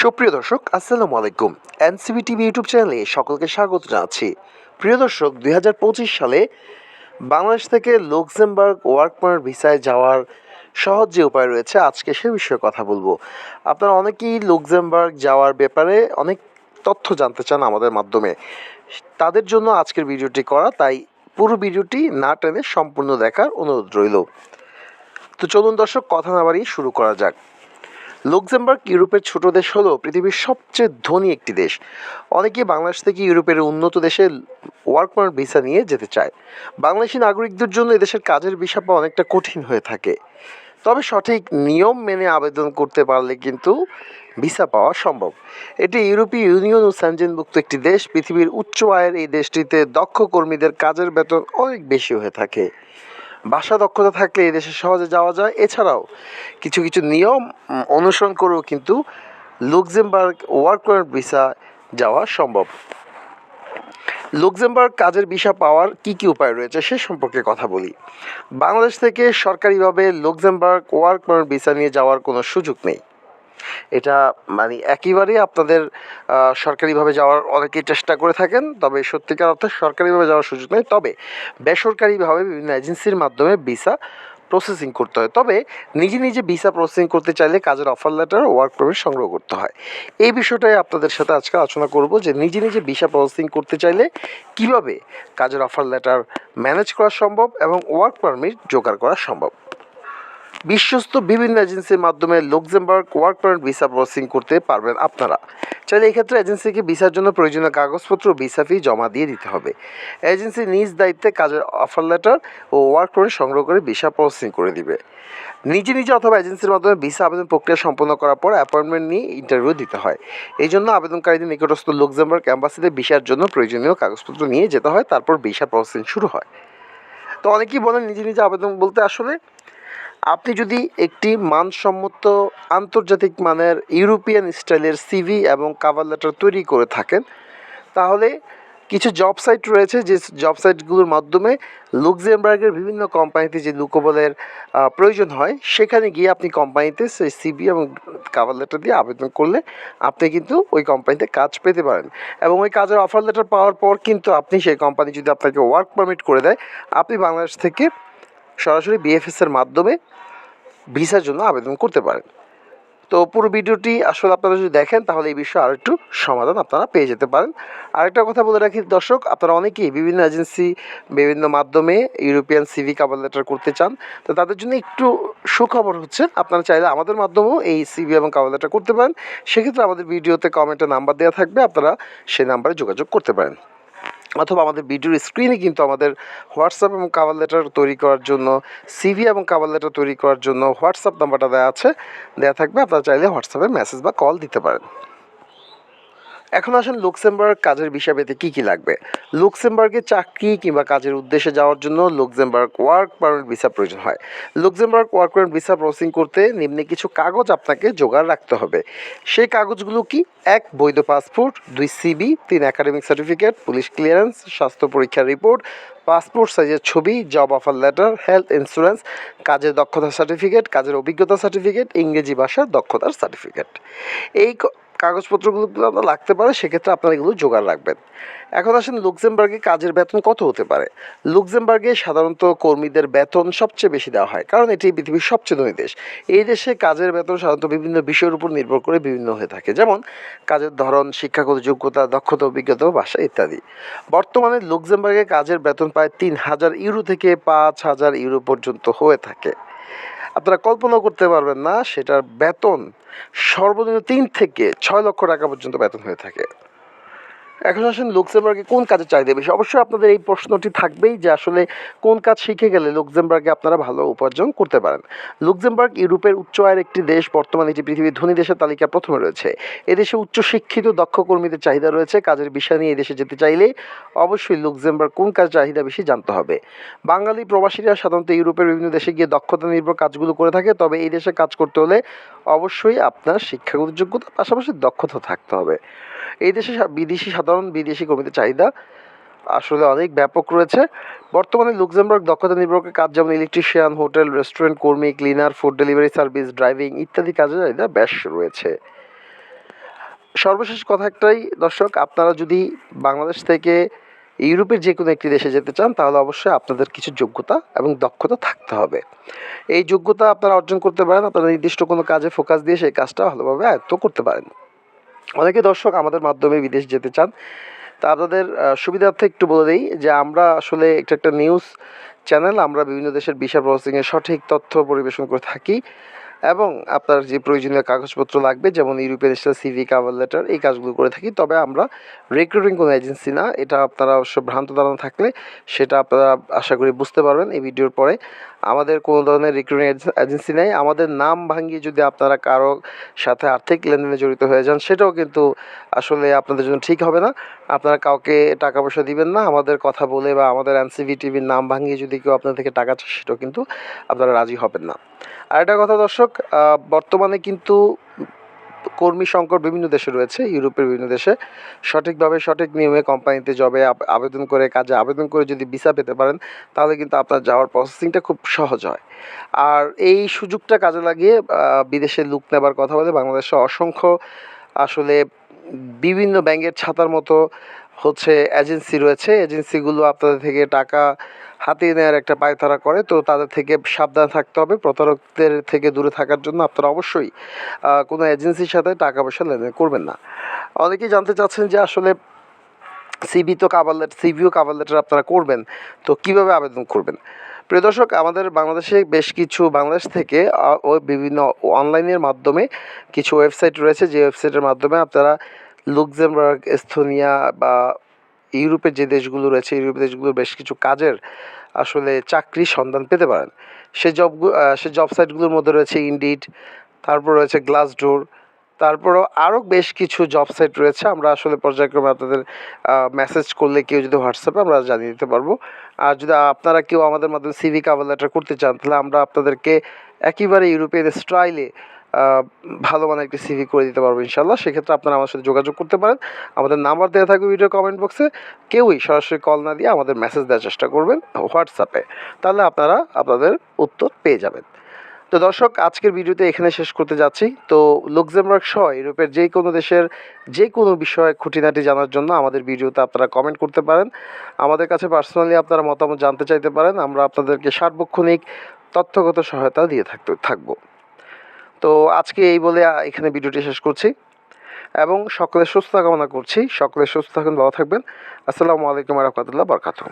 সুপ্রিয় দর্শক, আসসালামু আলাইকুম। এনসিবি টিভি ইউটিউব চ্যানেলে সকলকে স্বাগত জানাচ্ছি। প্রিয় দর্শক, দুই হাজার পঁচিশ সালে বাংলাদেশ থেকে লুক্সেমবার্গ ওয়ার্ক পারমিট ভিসায় যাওয়ার সহজ যে উপায় রয়েছে, আজকে সে বিষয়ে কথা বলব। আপনারা অনেকেই লুক্সেমবার্গ যাওয়ার ব্যাপারে অনেক তথ্য জানতে চান আমাদের মাধ্যমে। তাদের জন্য আজকের ভিডিওটি করা, তাই পুরো ভিডিওটি না টেনে সম্পূর্ণ দেখার অনুরোধ রইল। তো চলুন দর্শক, কথা না বাড়িয়ে শুরু করা যাক। লুক্সেমবার্গ ইউরোপের ছোট দেশ হলো পৃথিবীর সবচেয়ে ধনী একটি দেশ। অনেকেই বাংলাদেশ থেকে ইউরোপের উন্নত দেশে ওয়ার্ক পারমিট ভিসা নিয়ে যেতে চায়। বাংলাদেশি নাগরিকদের জন্য এদেশের কাজের ভিসা পাওয়া অনেকটা কঠিন হয়ে থাকে। তবে সঠিক নিয়ম মেনে আবেদন করতে পারলে কিন্তু ভিসা পাওয়া সম্ভব। এটি ইউরোপীয় ইউনিয়ন ও স্যানজেনভুক্ত একটি দেশ। পৃথিবীর উচ্চ আয়ের এই দেশটিতে দক্ষ কর্মীদের কাজের বেতন অনেক বেশি হয়ে থাকে। ভাষা দক্ষতা থাকলে এই দেশে সহজে যাওয়া যায়। এছাড়াও কিছু কিছু নিয়ম অনুসরণ করেও কিন্তু লুক্সেমবার্গ ওয়ার্ক পারমিট ভিসা যাওয়া সম্ভব। লুক্সেমবার্গ কাজের ভিসা পাওয়ার কি কি উপায় রয়েছে সে সম্পর্কে কথা বলি। বাংলাদেশ থেকে সরকারিভাবে লুক্সেমবার্গ ওয়ার্ক পারমিট ভিসা নিয়ে যাওয়ার কোনো সুযোগ নেই। এটা মানে একেবারেই আপনাদের সরকারিভাবে যাওয়ার অনেকেই চেষ্টা করে থাকেন, তবে সত্যিকার অর্থে সরকারিভাবে যাওয়ার সুযোগ নেই। তবে বেসরকারিভাবে বিভিন্ন এজেন্সির মাধ্যমে ভিসা প্রসেসিং করতে হয়। তবে নিজে নিজে ভিসা প্রসেসিং করতে চাইলে কাজের অফার লেটার ওয়ার্ক পারমিট সংগ্রহ করতে হয়। এই বিষয়টাই আপনাদের সাথে আজকে আলোচনা করব যে নিজে নিজে ভিসা প্রসেসিং করতে চাইলে কীভাবে কাজের অফার লেটার ম্যানেজ করা সম্ভব এবং ওয়ার্ক পারমিট জোগাড় করা সম্ভব। বিশ্বস্ত বিভিন্ন এজেন্সির মাধ্যমে Luxembourg work permit visa processing করতে পারবেন আপনারা। চাইলে এক্ষেত্রে এজেন্সিকে ভিসার জন্য প্রয়োজনীয় কাগজপত্র, ভিসা ফি জমা দিয়ে দিতে হবে। এজেন্সি নিজ দায়িত্বে কাজের অফার লেটার ও ওয়ার্ক পারমিট সংগ্রহ করে ভিসা প্রসেসিং করে দিবে। নিজে নিজে অথবা এজেন্সির মাধ্যমে ভিসা আবেদন প্রক্রিয়া সম্পন্ন করার পর অ্যাপয়েন্টমেন্ট নিয়ে ইন্টারভিউ দিতে হয়। এই জন্য আবেদনকারীদের নিকটস্থ লুক্সেমবার্গ অ্যাম্বাসিতে ভিসার জন্য প্রয়োজনীয় কাগজপত্র নিয়ে যেতে হয়, তারপর ভিসা প্রসেসিং শুরু হয়। তো অনেকেই বলেন, নিজে নিজে আবেদন বলতে আসলে আপনি যদি একটি মানসম্মত আন্তর্জাতিক মানের ইউরোপিয়ান স্টাইলের সিভি এবং কাভার লেটার তৈরি করে থাকেন, তাহলে কিছু জব সাইট রয়েছে যে জব সাইটগুলোর মাধ্যমে লুক্সেমবার্গের বিভিন্ন কোম্পানিতে যে লুকোবলের প্রয়োজন হয়, সেখানে গিয়ে আপনি কোম্পানিতে সেই সিভি এবং কাভার লেটার দিয়ে আবেদন করলে আপনি কিন্তু ওই কোম্পানিতে কাজ পেতে পারেন। এবং ওই কাজের অফার লেটার পাওয়ার পর কিন্তু আপনি সেই কোম্পানি যদি আপনাকে ওয়ার্ক পারমিট করে দেয়, আপনি বাংলাদেশ থেকে সরাসরি বিএফএস এর মাধ্যমে ভিসার জন্য আবেদন করতে পারেন। তো পুরো ভিডিওটি আসলে আপনারা যদি দেখেন, তাহলে এই বিষয়ে আরও একটু সমাধান আপনারা পেয়ে যেতে পারেন। আরেকটা কথা বলে রাখি, দর্শক, আপনারা অনেকেই বিভিন্ন এজেন্সি, বিভিন্ন মাধ্যমে ইউরোপিয়ান সিভি কাভার লেটার করতে চান, তো তাদের জন্য একটু সুখবর হচ্ছে, আপনারা চাইলে আমাদের মাধ্যমেও এই সিভি এবং কাভার লেটার করতে পারেন। সেক্ষেত্রে আমাদের ভিডিওতে কমেন্টে নাম্বার দেওয়া থাকবে, আপনারা সেই নাম্বারে যোগাযোগ করতে পারেন। অথবা আমাদের ভিডিওর স্ক্রিনে কিন্তু আমাদের হোয়াটসঅ্যাপ এবং কাভার লেটার তৈরি করার জন্য সিভি এবং কাভার লেটার তৈরি করার জন্য হোয়াটসঅ্যাপ নাম্বারটা দেওয়া আছে। দেওয়া থাকবে, আপনারা চাইলে হোয়াটসঅ্যাপে মেসেজ বা কল দিতে পারেন। এখন আসেন লুক্সেমবার্গ কাজের বিষয় পেতে কী কী লাগবে? লুক্সেমবার্গে চাকরি কিংবা কাজের উদ্দেশ্যে যাওয়ার জন্য লুক্সেমবার্গ ওয়ার্ক পারমিট ভিসা প্রয়োজন হয়। Luxembourg work permit visa processing করতে নিম্নে কিছু কাগজ আপনাকে জোগাড় রাখতে হবে। সেই কাগজগুলো কি? এক, বৈধ পাসপোর্ট, দুই সিবি তিন একাডেমিক সার্টিফিকেট পুলিশ ক্লিয়ারেন্স স্বাস্থ্য পরীক্ষার রিপোর্ট পাসপোর্ট সাইজের ছবি job offer letter health insurance কাজের দক্ষতা সার্টিফিকেট কাজের অভিজ্ঞতা সার্টিফিকেট ইংরেজি ভাষার দক্ষতার সার্টিফিকেট এই কাগজপত্রগুলো লাগতে পারে, সেক্ষেত্রে আপনারা এগুলো জোগাড় রাখবেন। এখন আসেন লুক্সেমবার্গে কাজের বেতন কত হতে পারে? লুক্সেমবার্গে সাধারণত কর্মীদের বেতন সবচেয়ে বেশি দেওয়া হয়, কারণ এটি পৃথিবীর সবচেয়ে ধনী দেশ। এই দেশে কাজের বেতন সাধারণত বিভিন্ন বিষয়ের উপর নির্ভর করে বিভিন্ন হয়ে থাকে, যেমন কাজের ধরন, শিক্ষাগত যোগ্যতা, দক্ষতা, অভিজ্ঞতা, ভাষা ইত্যাদি। বর্তমানে লুক্সেমবার্গে কাজের বেতন প্রায় তিন হাজার ইউরো থেকে পাঁচ হাজার ইউরো পর্যন্ত হয়ে থাকে। আপনারা কল্পনা করতে পারবেন না, সেটার বেতন সর্বনিম্ন তিন থেকে ছয় লক্ষ টাকা পর্যন্ত বেতন হয়ে থাকে। এখন আসেন লুক্সেমবার্গে কোন কাজের চাহিদা বেশি? অবশ্যই আপনাদের এই প্রশ্নটি থাকবেই যে আসলে কোন কাজ শিখে গেলে লুক্সেমবার্গে আপনারা ভালো উপার্জন করতে পারেন। লুক্সেমবার্গ ইউরোপের উচ্চ আয়ের একটি দেশ, বর্তমানে এটি পৃথিবীর ধনী দেশের তালিকা প্রথমে রয়েছে। এদেশে উচ্চ শিক্ষিত দক্ষ কর্মীদের চাহিদা রয়েছে। কাজের বিষয় নিয়ে এদেশে যেতে চাইলে অবশ্যই লুক্সেমবার্গ কোন কাজ চাহিদা বেশি জানতে হবে। বাঙালি প্রবাসীরা সাধারণত ইউরোপের বিভিন্ন দেশে গিয়ে দক্ষতা নির্ভর কাজগুলো করে থাকে। তবে এই দেশে কাজ করতে হলে অবশ্যই আপনার শিক্ষাগত যোগ্যতার পাশাপাশি দক্ষতা থাকতে হবে। এই দেশে বিদেশি সাধারণ বিদেশি কর্মীদের চাহিদা আসলে অনেক ব্যাপক রয়েছে। বর্তমানে লুক্সেমবার্গ দক্ষতা নির্ভর করে কাজ যেমন ইলেকট্রিশিয়ান, হোটেল, রেস্টুরেন্ট, কর্মী, cleaner, food delivery service, driving ইত্যাদি কাজের চাহিদা বেশ রয়েছে। সর্বশেষ কথা একটাই, দর্শক, আপনারা যদি বাংলাদেশ থেকে ইউরোপের যে কোনো একটি দেশে যেতে চান, তাহলে অবশ্যই আপনাদের কিছু যোগ্যতা এবং দক্ষতা থাকতে হবে। এই যোগ্যতা আপনারা অর্জন করতে পারেন, আপনারা নির্দিষ্ট কোনো কাজে ফোকাস দিয়ে সেই কাজটা ভালোভাবে আয়ত্ত করতে পারেন। অনেকে দর্শক আমাদের মাধ্যমে বিদেশ যেতে চান। তা আপনাদের সুবিধার্থে একটু বলে দিই যে আমরা আসলে একটা একটা নিউজ চ্যানেল, আমরা বিভিন্ন দেশের বিশাল প্রসেসিংয়ের সঠিক তথ্য পরিবেশন করে থাকি। এবং আপনার যে প্রয়োজনীয় কাগজপত্র লাগবে, যেমন European style CV, cover letter, এই কাজগুলো করে থাকি। তবে আমরা রিক্রুটিং কোনো এজেন্সি না, এটা আপনারা অবশ্য ভ্রান্ত ধারণা থাকলে সেটা আপনারা আশা করি বুঝতে পারবেন এই ভিডিওর পরে। আমাদের কোনো ধরনের রিক্রুটিং এজেন্সি নেই। আমাদের নাম ভাঙিয়ে যদি আপনারা কারও সাথে আর্থিক লেনদেনে জড়িত হয়ে যান, সেটাও কিন্তু আসলে আপনাদের জন্য ঠিক হবে না। আপনারা কাউকে টাকা পয়সা দিবেন না, আমাদের কথা বলে বা আমাদের এনসিভি টিভির নাম ভাঙিয়ে যদি কেউ আপনার থেকে টাকা চায়, সেটাও কিন্তু আপনারা রাজি হবেন না। আর একটা কথা দর্শক বর্তমানে কিন্তু কর্মী সংকট বিভিন্ন দেশে রয়েছে, ইউরোপের বিভিন্ন দেশে। সঠিকভাবে সঠিক নিয়মে কোম্পানিতে জবে আবেদন করে, কাজে আবেদন করে যদি ভিসা পেতে পারেন, তাহলে কিন্তু আপনার যাওয়ার প্রসেসিংটা খুব সহজ হয়। আর এই সুযোগটা কাজে লাগিয়ে বিদেশে লুক নেবার কথা বলে বাংলাদেশে অসংখ্য আসলে বিভিন্ন ব্যাংকের ছাতার মতো হচ্ছে এজেন্সি রয়েছে। এজেন্সিগুলো আপনাদের থেকে টাকা হাতিয়ে নেওয়ার একটা পায়তারা করে। তো তাদের থেকে সাবধান থাকতে হবে। প্রতারকদের থেকে দূরে থাকার জন্য আপনারা অবশ্যই কোনো এজেন্সির সাথে টাকা পয়সা লেনদেন করবেন না। অনেকেই জানতে চাচ্ছেন যে আসলে সিবি তো কাভার লেটার সিভিও কাভার লেটার আপনারা করবেন। তো কীভাবে আবেদন করবেন? প্রিয় দর্শক, আমাদের বাংলাদেশে বেশ কিছু বাংলাদেশ থেকে বিভিন্ন অনলাইনের মাধ্যমে কিছু ওয়েবসাইট রয়েছে। যে ওয়েবসাইটের মাধ্যমে আপনারা লুক্সেমবার্গ, এস্তোনিয়া বা ইউরোপের যে দেশগুলো রয়েছে, ইউরোপের দেশগুলোর বেশ কিছু কাজের আসলে চাকরির সন্ধান পেতে পারেন। সে জবগুলো সে জব সাইটগুলোর মধ্যে রয়েছে ইন্ডিড তারপর রয়েছে গ্লাসডোর তারপরও আরও বেশ কিছু জব সাইট রয়েছে। আমরা আসলে পর্যায়ক্রমে আপনাদের মেসেজ করলে কেউ যদি হোয়াটসঅ্যাপে আমরা জানিয়ে দিতে পারব। আর যদি আপনারা কেউ আমাদের মাধ্যমে সিভি কাভার লেটার করতে চান, তাহলে আমরা আপনাদেরকে একেবারে ইউরোপিয়ান স্টাইলে ভালো মানের একটি সিভি করে দিতে পারব ইনশাল্লাহ সেক্ষেত্রে আপনারা আমার সাথে যোগাযোগ করতে পারেন। আমাদের নাম্বার দেওয়া থাকবে ভিডিও কমেন্ট বক্সে কেউই সরাসরি কল না দিয়ে আমাদের মেসেজ দেওয়ার চেষ্টা করবেন হোয়াটসঅ্যাপে তাহলে আপনারা আপনাদের উত্তর পেয়ে যাবেন। তো দর্শক, আজকের ভিডিওতে এখানে শেষ করতে যাচ্ছি। তো লুক্সেমবার্গ সহ ইউরোপের যে কোনো দেশের যে কোনো বিষয়ে খুঁটিনাটি জানার জন্য আমাদের ভিডিওতে আপনারা কমেন্ট করতে পারেন। আমাদের কাছে পার্সোনালি আপনারা মতামত জানতে চাইতে পারেন। আমরা আপনাদেরকে সার্বক্ষণিক তথ্যগত সহায়তা দিয়ে থাকতে থাকব। তো আজকে এই বলে এখানে ভিডিওটি শেষ করছি এবং সকলের সুস্থ কামনা করছি। সকলের সুস্থ থাকুন, ভালো থাকবেন। আসসালামু আলাইকুম রহমতুল্লাহ বরকাতুহ।